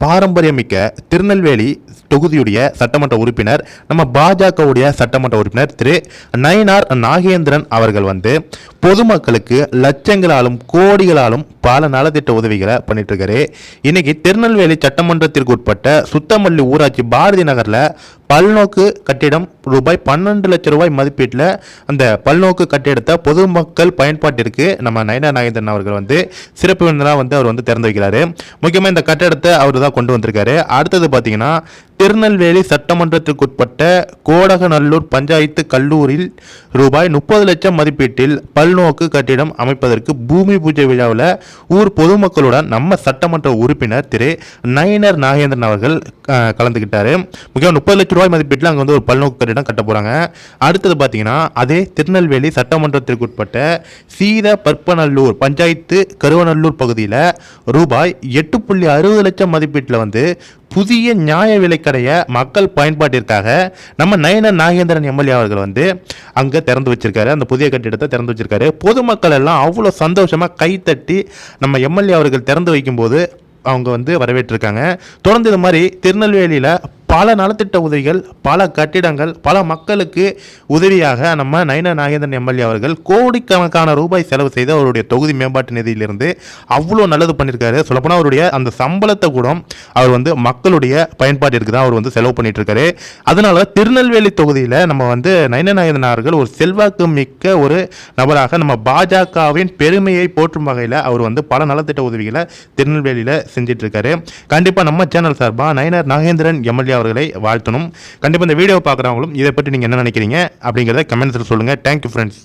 பாரம்பரியமிக்க திருநெல்வேலி தொகுதியுடைய சட்டமன்ற உறுப்பினர் நம்ம பாஜகவுடைய சட்டமன்ற உறுப்பினர் திரு நயினார் நாகேந்திரன் அவர்கள் வந்து பொதுமக்களுக்கு லட்சங்களாலும் கோடிகளாலும் பல நலத்திட்ட உதவிகளை பண்ணிட்டு இருக்காரு இன்னைக்கு திருநெல்வேலி சட்டமன்றத்திற்கு உட்பட்ட சுத்தமல்லி ஊராட்சி பாரதி நகரில் பல்நோக்கு கட்டிடம் ரூபாய் பன்னெண்டு லட்சம் ரூபாய் மதிப்பீட்டில் அந்த பல்நோக்கு கட்டிடத்தை பொதுமக்கள் பயன்பாட்டிற்கு நம்ம நயனா நாகேந்திரன் அவர்கள் வந்து சிறப்பு விருந்தினராக வந்து அவர் வந்து திறந்து வைக்கிறாரு. முக்கியமாக இந்த கட்டிடத்தை அவர் தான் கொண்டு வந்திருக்காரு. அடுத்தது பார்த்தீங்கன்னா திருநெல்வேலி சட்டமன்றத்திற்குட்பட்ட கோடகநல்லூர் பஞ்சாயத்து கல்லூரில் ரூபாய் முப்பது லட்சம் மதிப்பீட்டில் பல்நோக்கு கட்டிடம் அமைப்பதற்கு பூமி பூஜை விழாவில் ஊர் பொதுமக்களுடன் நம்ம சட்டமன்ற உறுப்பினர் திரு நயினர் நாகேந்திரன் அவர்கள் கலந்துக்கிட்டார் கலந்துக்கிட்டாரு முக்கியம் முப்பது லட்சம் ரூபாய் மதிப்பீட்டில் அங்கே வந்து ஒரு பல்நோக்கு கட்டிடம் கட்ட போகிறாங்க அடுத்தது பார்த்தீங்கன்னா அதே திருநெல்வேலி சட்டமன்றத்திற்குட்பட்ட சீத பற்பநல்லூர் பஞ்சாயத்து கருவநல்லூர் பகுதியில் ரூபாய் எட்டு புள்ளி அறுபது லட்சம் மதிப்பீட்டில் வந்து புதிய நியாய விலைக்கடையை மக்கள் பயன்பாட்டிற்காக நம்ம நயன நாகேந்திரன் எம்எல்ஏ அவர்கள் வந்து அங்கே திறந்து வச்சிருக்காரு. அந்த புதிய கட்டிடத்தை திறந்து வச்சிருக்காரு. பொதுமக்கள் எல்லாம் அவ்வளோ சந்தோஷமாக கைத்தட்டி நம்ம எம்எல்ஏ அவர்கள் திறந்து வைக்கும்போது அவங்க வந்து வரவேற்றிருக்காங்க. தொடர்ந்து இது மாதிரி திருநெல்வேலியில் பல நலத்திட்ட உதவிகள் பல கட்டிடங்கள் பல மக்களுக்கு உதவியாக நம்ம நயன நாகேந்திரன் எம்எல்ஏ அவர்கள் கோடிக்கணக்கான ரூபாய் செலவு செய்து அவருடைய தொகுதி மேம்பாட்டு நிதியிலிருந்து அவ்வளோ நல்லது பண்ணியிருக்காரு. சொல்லப்போனால் அவருடைய அந்த சம்பளத்தை கூட அவர் வந்து மக்களுடைய பயன்பாட்டிற்கு தான் அவர் வந்து செலவு பண்ணிட்டு இருக்காரு அதனால திருநெல்வேலி தொகுதியில் நம்ம வந்து நயன நாகேந்திரன் அவர்கள் ஒரு செல்வாக்கு மிக்க ஒரு நபராக நம்ம பாஜகவின் பெருமையை போற்றும் வகையில் அவர் வந்து பல நலத்திட்ட உதவிகளை திருநெல்வேலியில் செஞ்சிட்டு இருக்காரு கண்டிப்பாக நம்ம சேனல் சார்பாக நயனர் நாகேந்திரன் எம்எல்ஏ அவர்களை வாழ்த்தணும். கண்டிப்பாக இந்த வீடியோ பார்க்குறவங்களும் இதை பற்றி நீங்கள் என்ன நினைக்கிறீங்க அப்படிங்கிறத கமெண்ட்ஸில் சொல்லுங்கள் தேங்க்யூ ஃப்ரெண்ட்ஸ்